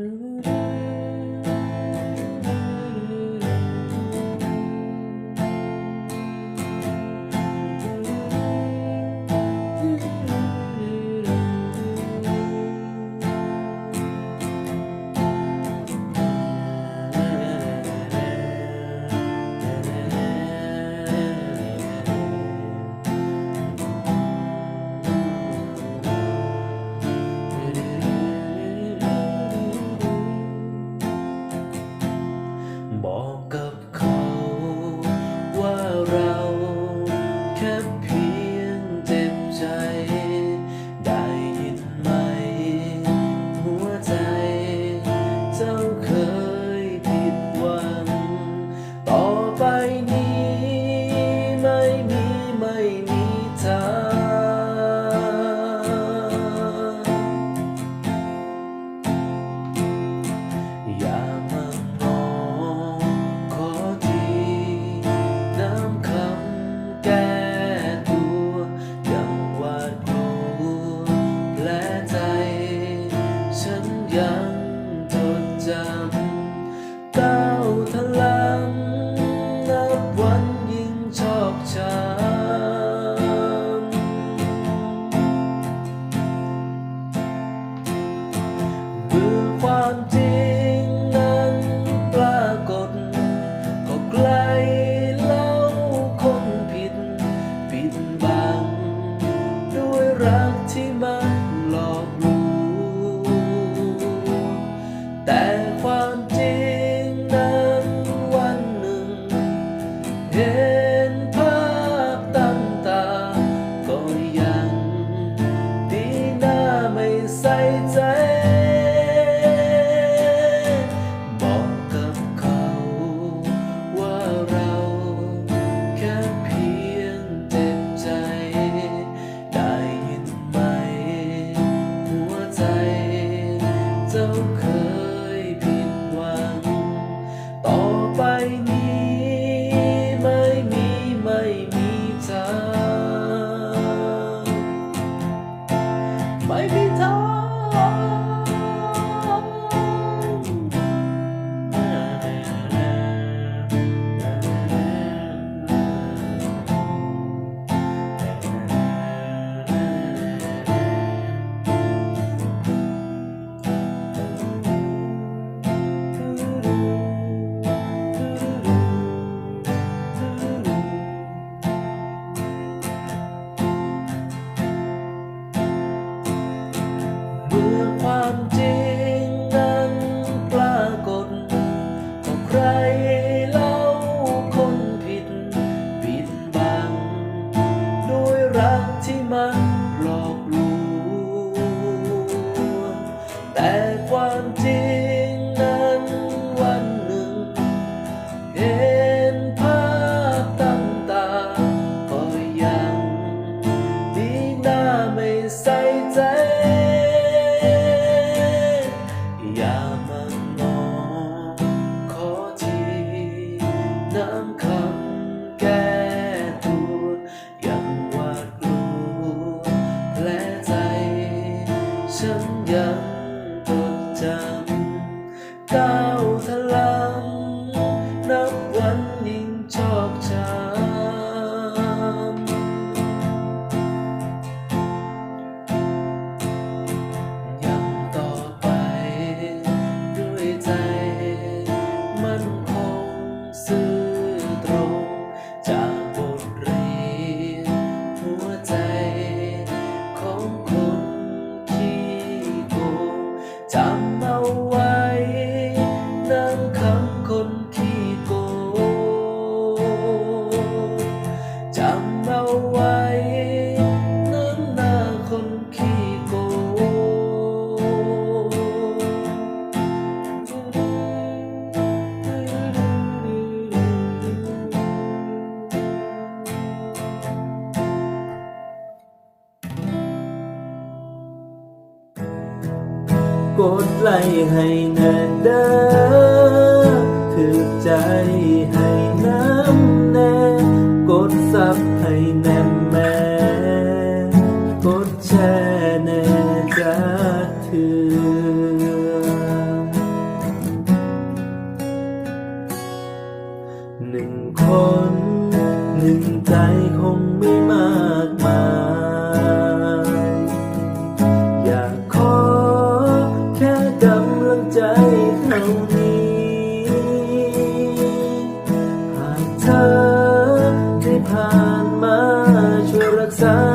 blue. ยังจดจำ แต่ความจริงนั้นวันหนึ่ง เห็นภาพตั้งๆก็ยังดีหน้าไม่ใส่ใจ อย่ามานองขอทีน้ำค God. คนขี้โกจำเอาไว้นั้นนาคนขี้โกกดไลค์ให้แน่เด้อ ใจให้น้ำแน่กดซับให้แน่นแม่กดแช่แน่จ้าเธอหนึ่งคน หนึ่งใจคง ช่